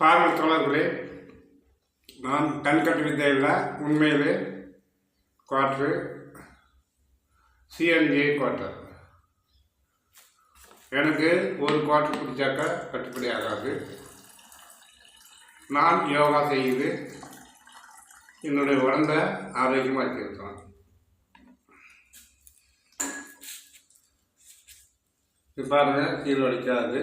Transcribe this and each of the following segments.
பார்வை தோழர்களே நான் கண்கட்டு வித்தையில் உண்மையிலே குவாட்ரு சிஎன்ஜி குவார்ட்டர் எனக்கு ஒரு குவார்டர் பிடிச்சாக்கா கட்டுப்படி ஆகாது. நான் யோகா செய்து என்னுடைய உடம்ப ஆரோக்கியமாக வச்சுருக்கேன் இது பாருங்கள் கீழே அடிக்காது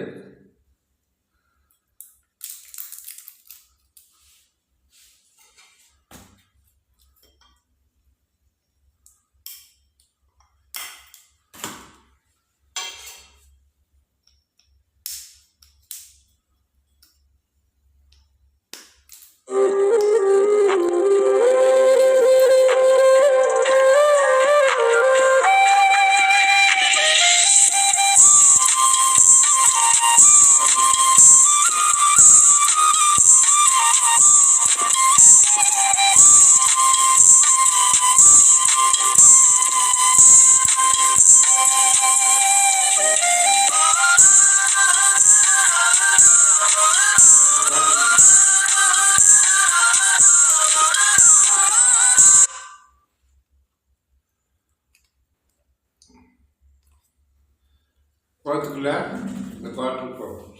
இந்த குவார்ட்டர் போகும்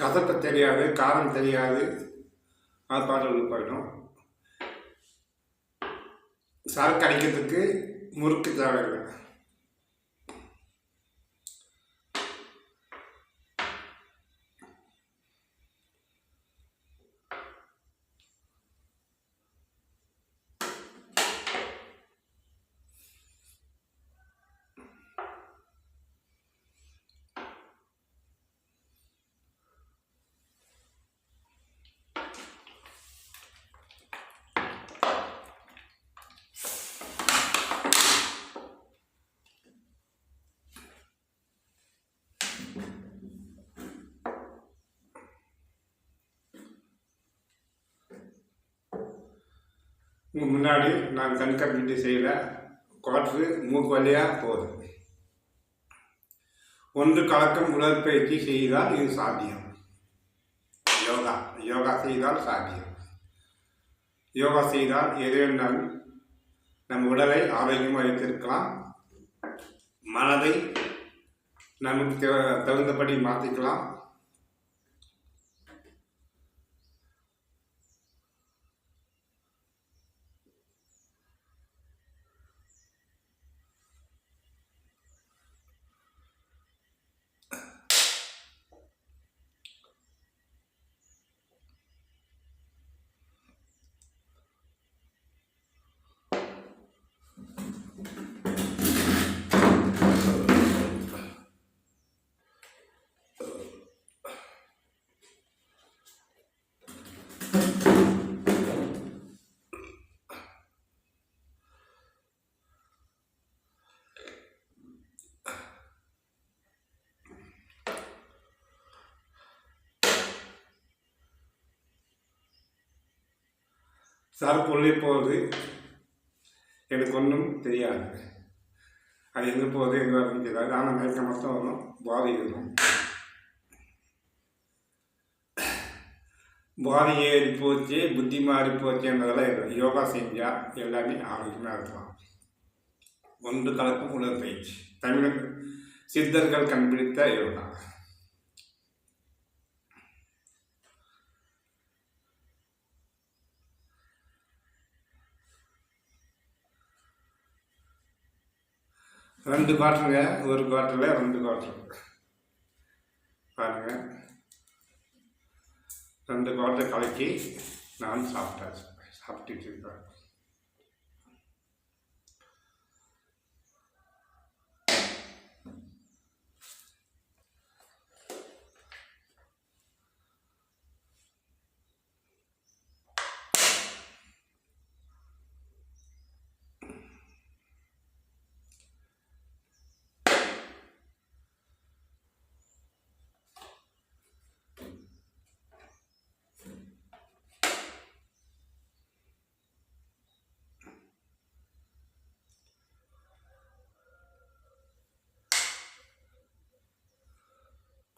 கதப்பை தெரியாது காரம் தெரியாது. அது பாட்டு போயிடும் சரக்கு அடிக்கிறதுக்கு முறுக்கு தேவை முன்னாடி நான் கண்காணிட்டு செய்யல. காற்று மூக்கு வழியாக போகுது. ஒன்று கலக்கம் உடற்பயிற்சி செய்தால் இது சாத்தியம். யோகா. யோகா செய்தால் சாத்தியம். யோகா செய்தால் எது நம் உடலை ஆரோக்கியமாக வைத்திருக்கலாம். மனதை நமக்கு தகுந்தபடி மாற்றிக்கலாம் சார் உள்ளே போகுது எனக்கு ஒன்றும் தெரியாது. அது எங்கே போகுது எங்கே வருதுன்னு தெரியாது. ஆனால் மேற்க மட்டும் வரும் பாதி வரும் பாதி ஏறி போச்சு புத்தி மாறி போச்சுன்றதெல்லாம் யோகா செஞ்சால் எல்லாமே ஆரோக்கியமாக இருக்கலாம். ஒன்று கலக்கும் உடற்பயிற்சி. தமிழ் சித்தர்கள் கண்டுபிடித்த யோகா. ரெண்டு குவார்ட்டருங்க ஒரு குவார்ட்டரில் ரெண்டு குவார்ட்டர் பாருங்க. ரெண்டு குவார்ட்டர் கலக்கி நான் சாப்பிட்டேன் சாப்பிட்டுட்டு இருக்கேன்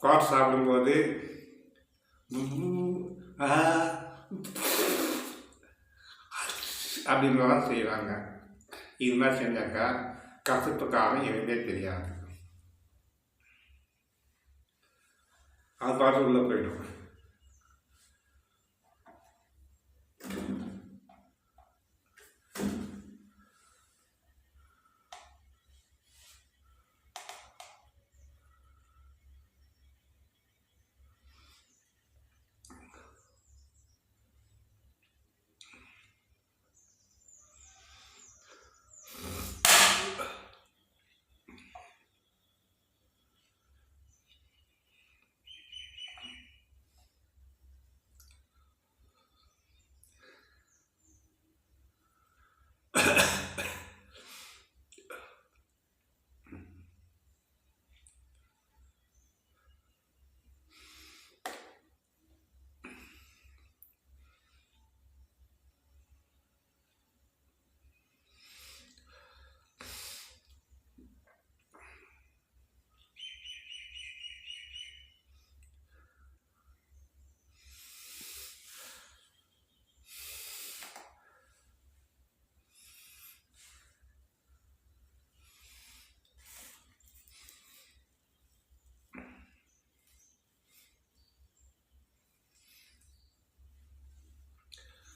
காட் சாப்பிடும்போது ஆ, செய்வாங்க. இது மாதிரி செஞ்சாக்கா கசப்பு காரம் எதுவுமே தெரியாது. அது பார்த்து உள்ளே போயிடும்.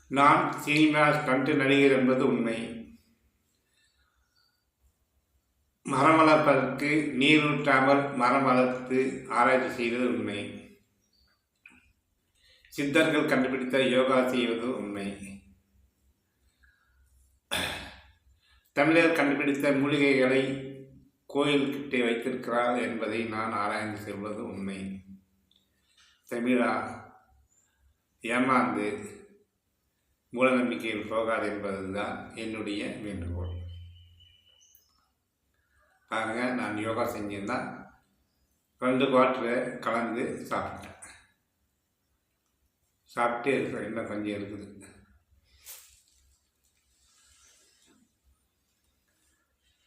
நான் சீனிவாஸ் கண்டு நடிகர் என்பது உண்மை. மரம் வளர்ப்பதற்கு நீரூற்றாமல் மரம் வளர்த்து ஆராய்ச்சி செய்வது உண்மை. சித்தர்கள் கண்டுபிடித்த யோகா செய்வது உண்மை. தமிழர் கண்டுபிடித்த மூலிகைகளை கோயில்கிட்டே வைத்திருக்கிறார் என்பதை நான் ஆராய்ந்து செய்வது உண்மை. தமிழா ஏமாந்து மூடநம்பிக்கையில் போகாது என்பதுதான் என்னுடைய வேண்டுகோள். ஆக நான் யோகா செஞ்சிருந்தா ரெண்டு குவாட்டரை கலந்து சாப்பிட்டேன். சாப்பிட்டே இருக்கிறேன் இன்னும் கொஞ்சம் இருக்குது.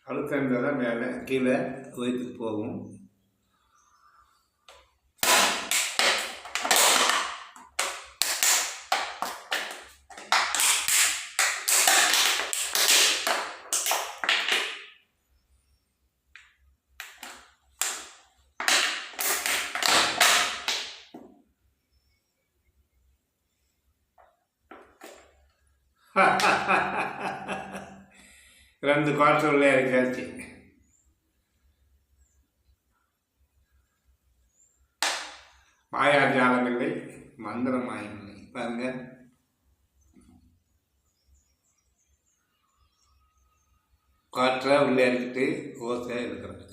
அழுத்தம் தான் மேலே கீழே வயிற்றுக்கு போகும். ரெண்டு குவார்டர் உள்ளே இருக்காச்சு மாயாஜாலம் இல்லை மந்திர மாயம் இல்லை பாருங்க. குவார்ட்டராக உள்ளே எடுத்துட்டு ஓசை இருக்கிறது.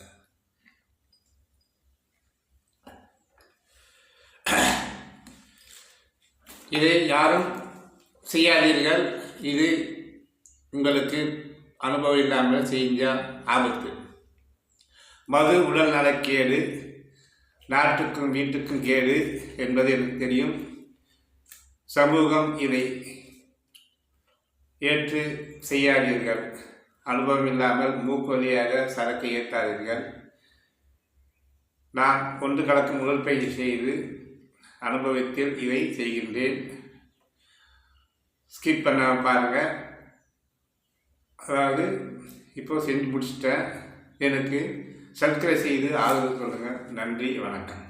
இதை யாரும் செய்யாதீர்கள். இது உங்களுக்கு அனுபவம் இல்லாமல் செஞ்சால் ஆபத்து. மது உடல் நலக்கேடு நாட்டுக்கும் வீட்டுக்கும் கேடு என்பது எனக்கு தெரியும். சமூகம் இதை ஏற்று செய்யாதீர்கள். அனுபவம் இல்லாமல் மூக்கொலியாக சரக்கு ஏற்றாதீர்கள். நான் கொண்டு கலக்கும் உடற்பயிற்சி செய்து அனுபவத்தில் இதை செய்கின்றேன். ஸ்கிப் பண்ணாமல் பாருங்கள் அதாவது இப்போ செஞ்சு முடிச்சிட்டேன். எனக்கு சப்ஸ்கிரைப் செய்து ஆதரவு சொல்லுங்கள் நன்றி வணக்கம்.